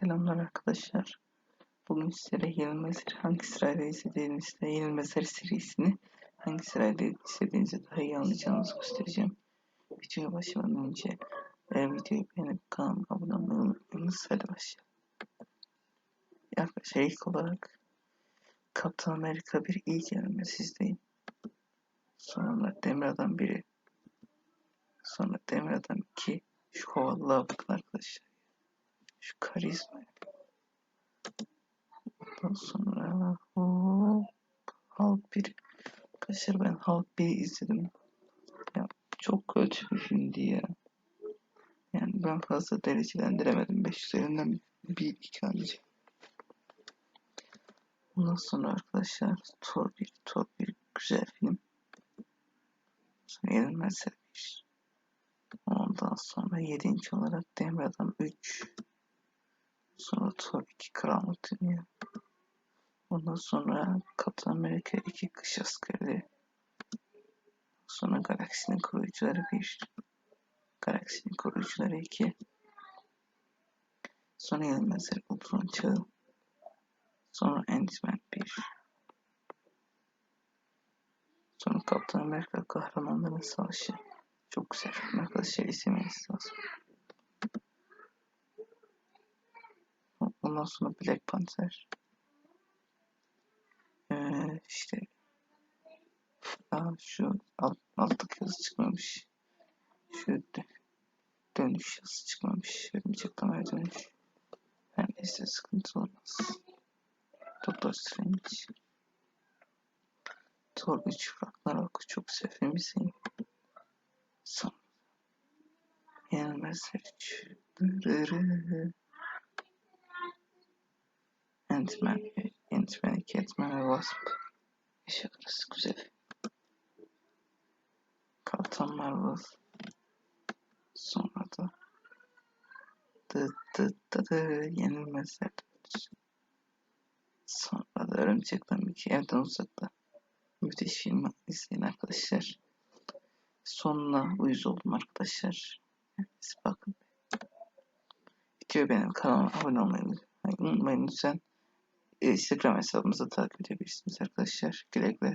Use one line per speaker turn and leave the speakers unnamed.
Selamlar arkadaşlar. Bugün sizlere Yenilmezleri hangi sırayla izlediğinizde Yenilmezler serisini hangi sırayla izlediğinizi daha iyi anlayacağınızı göstereceğim. Videoya başlamadan önce eğer videoyu beğenip kanalıma abone olmayı unutmayınız. Hadi başlayalım. Arkadaşlar ilk olarak Kaptan Amerika bir ilk yenilmezizdeyim. Sonra Demir Adam 1'i. Sonra Demir Adam 2. Şu havalılığa bakın arkadaşlar. Şu karizma. Ondan sonra hop, Hulk 1. Arkadaşlar ben Hulk 1'i izledim. Ya, çok kötü bir filmdi ya. Yani ben fazla derecelendiremedim. 5 üzerinden bir iki ancak. Ondan sonra arkadaşlar Thor 1, Thor 1 güzel film. Sonra Yenilmezler 1. Ondan sonra 7. olarak Demir Adam 3. Sonra Thor 2 Karanlık Dünya. Ondan sonra Kaptan Amerika 2 Kış Askeri. Sonra Galaksinin Koruyucuları 1. Galaksinin Koruyucuları 2. Sonra Yenilmezler Ultron Çağı. Sonra Ant-Man 1. Sonra Kaptan Amerika Kahramanların Savaşı. Çok güzel arkadaşlar izlemeniz lazım. Ondan sonra Black Panther. Ee, işte Aa, şu alt, alttaki yazı çıkmamış. Şu dö dönüş yazısı çıkmamış. Örümcek dönüş. Her neyse sıkıntı olmaz. Doctor Strange. Thor 3 Ragnarok çok izleyin. Son. Yenilmezler 3. Dırırı. Ant-Man, Ant-Man 2, Ant-Man ve Wasp. Arası güzel. Kaptan Marvel. Sonra da dı dı dı dı yenilmezler. Sonra da Örümcekten bir iki evden uzakta. Müthiş film izleyin arkadaşlar. Sonuna uyuz oldum arkadaşlar. Siz bakın. Videoya benim kanalıma abone olmayı unutmayın lütfen. Instagram hesabımızı takip edebilirsiniz arkadaşlar. Güle güle.